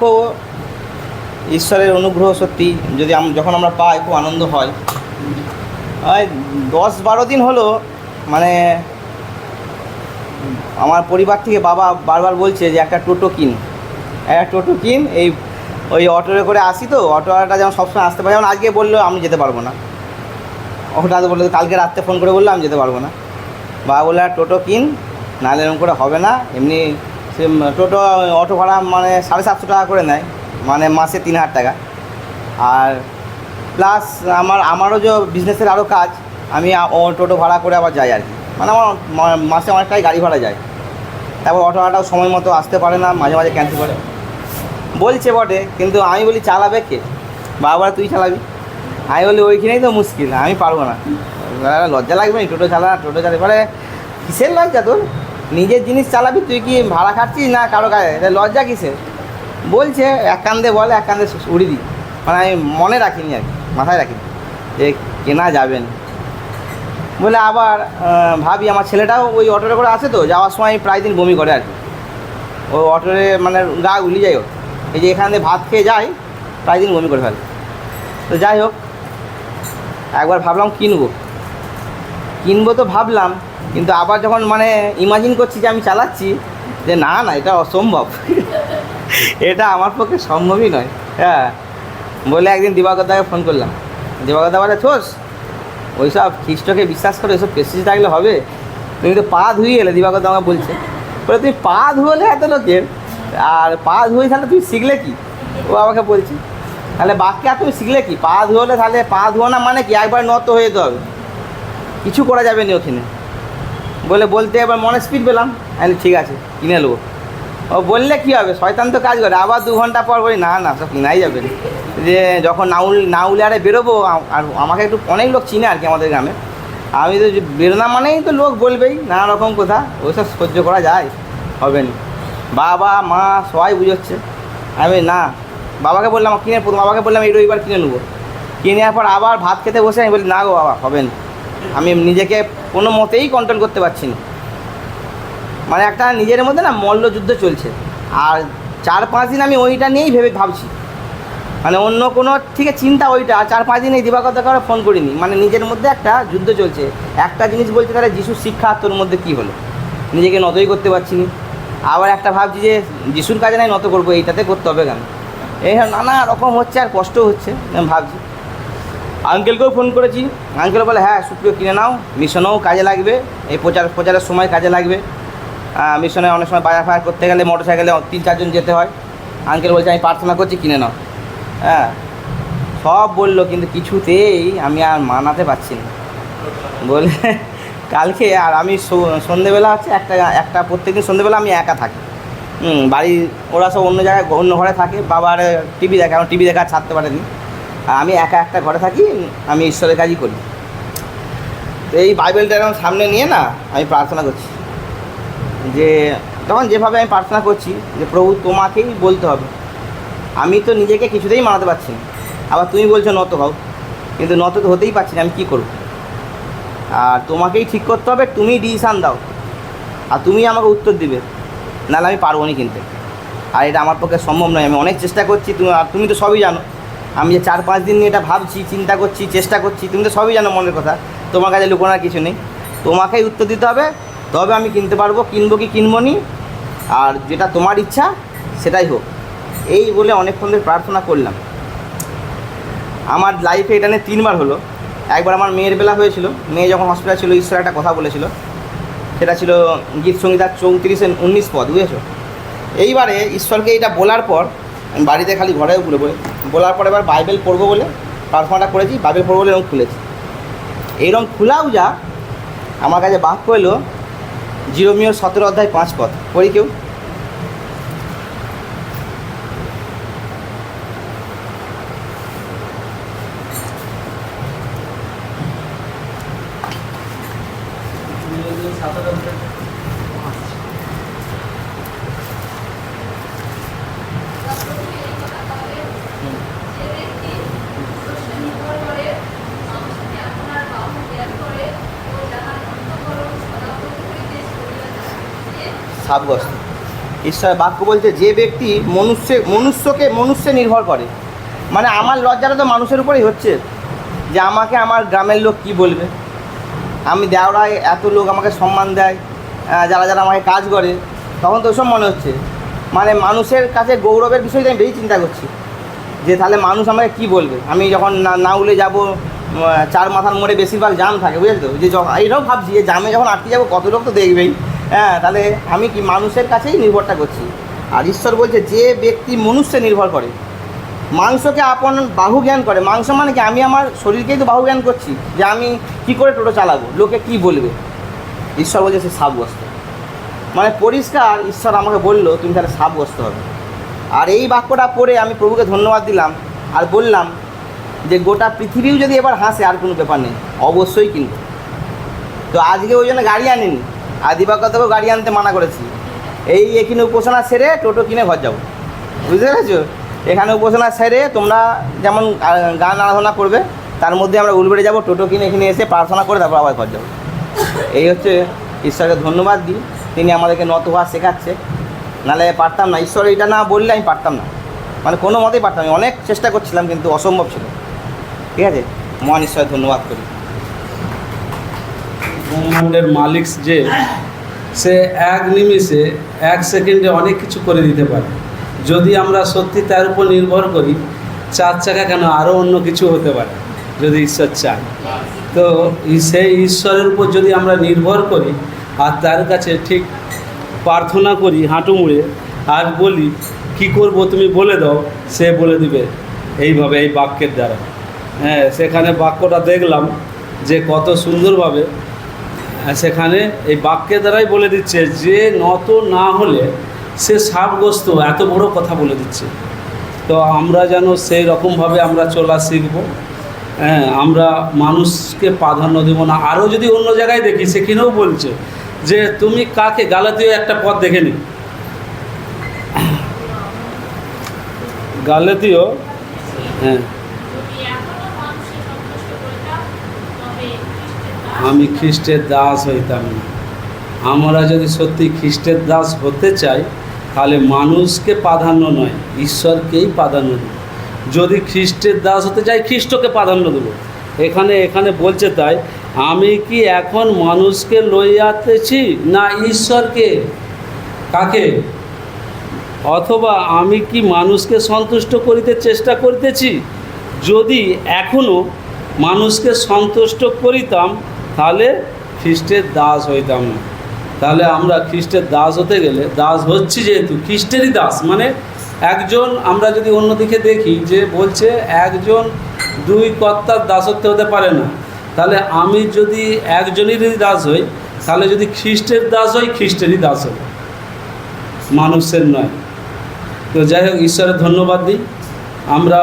ভাগ্য ঈশ্বরের অনুগ্রহ সত্যি, যদি যখন আমরা পাই, খুব আনন্দ হয়। দশ বারো দিন হলো মানে আমার পরিবার থেকে বাবা বারবার বলছে যে, একটা টোটো কিন। একটা টোটো কিন, এই, ওই অটোরে করে আসি তো অটোটা যেমন সবসময় আসতে পারে। যেমন আজকে বলল, আমি যেতে পারব না। হঠাৎ বলল, কালকে রাত্রে ফোন করে বলল, আমি যেতে পারব না। বাবা বলল টোটো কিন, নাহলে এরকম করে হবে না। এমনি সে টোটো অটো ভাড়া মানে সাড়ে সাতশো টাকা করে নেয়। মানে মাসে তিন হাজার টাকা। আর প্লাস আমার, আমারও যে বিজনেসের আরও কাজ, আমি টোটো ভাড়া করে আবার যাই আর কি। মানে আমার মাসে অনেকটাই গাড়ি ভাড়া যায়। তারপর অটো ভাড়াটাও সময় মতো আসতে পারে না, মাঝে মাঝে ক্যান্সেল করে। বলছে বটে, কিন্তু আমি বলি, চালাবে কে? বাবা, তুই চালাবি? আমি বলি, ওইখানেই তো মুশকিল, আমি পারব না। লজ্জা লাগবে না, টোটো চালা টোটো চালা এবারে কিসের লজ্জা তোর? নিজের জিনিস চালাবি, তুই কি ভাড়া খাচ্ছিস না কারও কাছে লজ্জা কিসের? বলছে, এক কান্দে বলে, এক কান্দে উড়ি দিই মানে আমি মনে রাখিনি আর কি, মাথায় রাখিনি। যে কেনা যাবেন বলে আবার ভাবি, আমার ছেলেটাও ওই অটোতে করে আসে তো, যাওয়ার সময় প্রায় দিন বমি করে আর কি। ও অটোরে মানে গা উলি যায় ওর। এই যে এখান থেকে ভাত খেয়ে যায়, প্রায় দিন বমি করে ফেলে। তো যাই হোক, একবার ভাবলাম কিনবো। কিনবো তো ভাবলাম কিন্তু আবার যখন মানে ইমাজিন করছি যে আমি চালাচ্ছি, যে না না, এটা অসম্ভব। এটা আমার পক্ষে সম্ভবই নয়। হ্যাঁ। বলে একদিন দিবাকরদাকে ফোন করলাম। দিবাকরদা বলে, ছোস, ওইসব খ্রিস্টকে বিশ্বাস করে ওইসব পেসিস থাকলে হবে। তুমি তো পা ধুয়ে এলে দিবাকরদা আমাকে বলছে। বলে, তুমি পা ধুলে এত লোকের? আর পা ধুয়ে তাহলে তুমি শিখলে কি? ও আমাকে বলছে, তাহলে বাক্যে আর তুমি শিখলে কি? পা ধুলে তাহলে পা ধোয়া না মানে কি? একবার নত হয়ে যেতে হবে। কিছু করা যাবে না ওখানে। বলে বলতে এবার মনে স্পিড পেলাম। আমি ঠিক আছে, কিনে নেব। ও বললে কী হবে? শয়তান তো কাজ করে, আবার দু ঘণ্টা পর বলি, না না, সব কিনাই যাবে। যে যখন নাউল নাউলে আরে বেরোবো আর আমাকে একটু অনেক লোক চিনে আর কি আমাদের গ্রামে। আমি তো বেরোনা মানেই তো লোক বলবেই, নানা রকম কথা ওইসব সহ্য করা যায়, হবে না। বাবা, মা সবাই বুঝোচ্ছে। আমি না, বাবাকে বললাম, কিনে বাবাকে বললাম, এই রবিবার কিনে নেব। কিনে পর আবার ভাত খেতে বসে আমি বলি, না গো বাবা, হবে না। আমি নিজেকে কোনো মতেই কন্ট্রোল করতে পারছি না। মানে একটা নিজের মধ্যে না মল্লযুদ্ধ চলছে। আর চার পাঁচ দিন আমি ওইটা নিয়েই ভেবে ভাবছি। মানে অন্য কোনো থেকে চিন্তা ওইটা, আর চার পাঁচ দিন এই দিবাকর করে ফোন করিনি। মানে নিজের মধ্যে একটা যুদ্ধ চলছে। একটা জিনিস বলছে তাহলে যিশুর শিক্ষা, তোর মধ্যে কী হলো? নিজেকে নতই করতে পারছি না। আবার একটা ভাবছি যে যিশুর কাজে নাই নত করব, এইটাতে করতে হবে কেন? এই নানা রকম হচ্ছে আর কষ্ট হচ্ছে, আমি ভাবছি। আঙ্কেলকেও ফোন করেছি। আঙ্কেল বলে হ্যাঁ সুপ্রিয়, কিনে নাও। মিশনেও কাজে লাগবে। এই প্রচার, প্রচারের সময় কাজে লাগবে। মিশনে অনেক সময় বাজার ফায়ার করতে গেলে মোটর সাইকেলে তিন চারজন যেতে হয়। আঙ্কেল বলছে, আমি প্রার্থনা করছি, কিনে নাও। হ্যাঁ সব বলল, কিন্তু কিছুতেই আমি আর মানাতে পারছি না। বলে, কালকে আর আমি সন্ধেবেলা হচ্ছে একটা একটা, প্রত্যেকদিন সন্ধেবেলা আমি একা থাকি। বাড়ি ওরা সব অন্য জায়গায়, অন্য ঘরে থাকে। বাবার টিভি দেখে এখন টিভি দেখা ছাড়তে পারেনি। আমি একা একটা ঘরে থাকি, আমি ঈশ্বরের কাজই করি। তো এই বাইবেলটা এরকম সামনে নিয়ে না আমি প্রার্থনা করছি। যে তখন যেভাবে আমি প্রার্থনা করছি, যে প্রভু তোমাকেই বলতে হবে। আমি তো নিজেকে কিছুতেই মানাতে পারছি না। আবার তুমি বলছো নত হও। কিন্তু নত তো হতেই পারছি না, আমি কী করব? আর তোমাকেই ঠিক করতে হবে, তুমি ডিসিশান দাও। আর তুমি আমাকে উত্তর দিবে। নাহলে আমি পারব না কিনতে। আর এটা আমার পক্ষে সম্ভব নয়, আমি অনেক চেষ্টা করছি, তুমি আর তুমি তো সবই জানো। আমি যে চার পাঁচ দিন নিয়ে এটা ভাবছি, চিন্তা করছি, চেষ্টা করছি, তুমি তো সবই জানো মনের কথা। তোমার কাছে লুকোনার কিছু নেই। তোমাকেই উত্তর দিতে হবে, তবে আমি কিনতে পারব, কিনবো কি কিনবো নি, আর যেটা তোমার ইচ্ছা, সেটাই হোক। এই বলে অনেকক্ষণ ধরে প্রার্থনা করলাম। আমার লাইফে এটা নিয়ে তিনবার হলো। একবার আমার মেয়ের বেলা হয়েছিল। মেয়ে যখন হসপিটাল ছিল, ঈশ্বর একটা কথা বলেছিল। সেটা ছিল গীত সঙ্গীতার চৌত্রিশে উনিশ পদ, বুঝেছ? এইবারে ঈশ্বরকে এটা বলার পর, আমি বাড়িতে খালি ঘরে ঘুরে বলার পর এবার বাইবেল পড়ব বলে প্রার্থনাটা করেছি, বাইবেল পড়ব বলে এরকম খুলেছি। এইরকম খোলাও যা, আমার কাছে বাক্য এলো, জিরোমিও সতেরো অধ্যায় পাঁচ পথ, পড়ি কেউ? সাবগ্রস্ত ঈশ্বরের বাক্য বলছে, যে ব্যক্তি মনুষ্য, মনুষ্যকে মনুষ্যে নির্ভর করে মানে আমার লজ্জাটা তো মানুষের উপরেই হচ্ছে, যে আমাকে আমার গ্রামের লোক কি বলবে? আমি দেওয়ায় এত লোক আমাকে সম্মান দেয় যারা যারা আমাকে কাজ করে, তখন তো ওসব মনে হচ্ছে। মানে মানুষের কাছে গৌরবের বিষয়টা আমি বেশি চিন্তা করছি, যে তাহলে মানুষ আমাকে কি বলবে? আমি যখন না নাউলে যাব চার মাথার মোড়ে বেশিরভাগ জাম থাকে বুঝলি তো যে এইটাও ভাবছি, যে জামে যখন আটকে যাব, কত লোক তো দেখবেই। হ্যাঁ তাহলে আমি কি মানুষের কাছেই নির্ভরটা করছি? আর ঈশ্বর বলছে, যে ব্যক্তি মনুষ্যে নির্ভর করে, মাংসকে আপন বাহু জ্ঞান করে, মাংস মানে কি, আমি আমার শরীরকেই তো বাহু জ্ঞান করছি, যে আমি কি করে টোটো চালাবো, লোকে কি বলবে? ঈশ্বর বলছে, সে সাবগ্রস্ত মানে পরিষ্কার, ঈশ্বর আমাকে বলল, তুমি তাহলে সাবগ্রস্ত হবে। আর এই বাক্যটা পড়ে আমি প্রভুকে ধন্যবাদ দিলাম, আর বললাম যে, গোটা পৃথিবীও যদি এবার হাসে, আর কোনো ব্যাপার নেই। অবশ্যই কিনবো তো আজকে ওই জন্য গাড়ি আনিনি। আর দিবাকরকেও গাড়ি আনতে মানা করেছি। এই এখানে উপাসনা সেরে টোটো কিনে ঘর যাব। বুঝতে পেরেছ? এখানে উপাসনা সেরে তোমরা যেমন গান আরাধনা করবে, তার মধ্যে আমরা উলবেড়ে যাব, টোটো কিনে এখানে এসে প্রার্থনা করে তারপর আবার ঘর যাব। এই হচ্ছে ঈশ্বরকে ধন্যবাদ দিই তিনি আমাদেরকে নত হওয়া শেখাচ্ছে। নাহলে পারতাম না। ঈশ্বর এটা না বললে আমি পারতাম না। মানে কোনো মতেই পারতাম অনেক চেষ্টা করছিলাম, কিন্তু অসম্ভব ছিল। ঠিক আছে? মহান ঈশ্বরের ধন্যবাদ করি। ব্রহ্মাণ্ডের মালিক যে, সে এক নিমিষে, এক সেকেন্ডে অনেক কিছু করে দিতে পারে। যদি আমরা সত্যি তার উপর নির্ভর করি, চার চাকা কেন আরও অন্য কিছু হতে পারে, যদি ঈশ্বর চায় তো সেই ঈশ্বরের উপর যদি আমরা নির্ভর করি, আর তার কাছে ঠিক প্রার্থনা করি, হাঁটু মুড়ে, আর বলি, কি করব তুমি বলে দাও সে বলে দিবে, এইভাবে এই বাক্যের দ্বারা। হ্যাঁ সেখানে বাক্যটা দেখলাম যে কত সুন্দরভাবে সেখানে এই বাক্যের দ্বারাই বলে দিচ্ছে যে, নত না হলে সে সাপগ্রস্ত, এত বড় কথা বলে দিচ্ছে। তো আমরা যেন সেই রকমভাবে আমরা চলা শিখব। হ্যাঁ আমরা মানুষকে প্রাধান্য দেব না। আরও যদি অন্য জায়গায় দেখি, সেখানেও বলছে যে, তুমি কাকে? গালাতীয় একটা পথ দেখে নি। গালাতীয়? হ্যাঁ যদি এখনও মানুষের সন্তুষ্ট করে দাও, তবে খ্রিস্টের দাস আমি খ্রিস্টের দাস হইতাম না। আমরা যদি সত্যি খ্রিস্টের দাস হতে চাই, তাহলে মানুষকে প্রাধান্য নয়, ঈশ্বরকেই প্রাধান্য দেব। যদি খ্রিস্টের দাস হতে চাই, খ্রিস্টকে প্রাধান্য দেব। এখানে এখানে বলছে তাই, আমি কি এখন মানুষকে লইয়াতেছি না ঈশ্বরকে? কাকে? অথবা আমি কি মানুষকে সন্তুষ্ট করিতে চেষ্টা করিতেছি? যদি এখনও মানুষকে সন্তুষ্ট করিতাম তাহলে খ্রিস্টের দাস হইতাম না। তাহলে আমরা খ্রিস্টের দাস হতে গেলে, দাস হচ্ছি যেহেতু, খ্রিস্টেরই দাস। মানে একজন আমরা যদি অন্যদিকে দেখি যে বলছে একজন দুই কর্তার দাসত্ব হতে পারে না, তাহলে আমি যদি একজনেরই দাস হই, তাহলে যদি খ্রিস্টের দাস হই, খ্রিস্টেরই দাস হই মানুষের নয়। তো যাই হোক, ঈশ্বরের ধন্যবাদ দিই। আমরা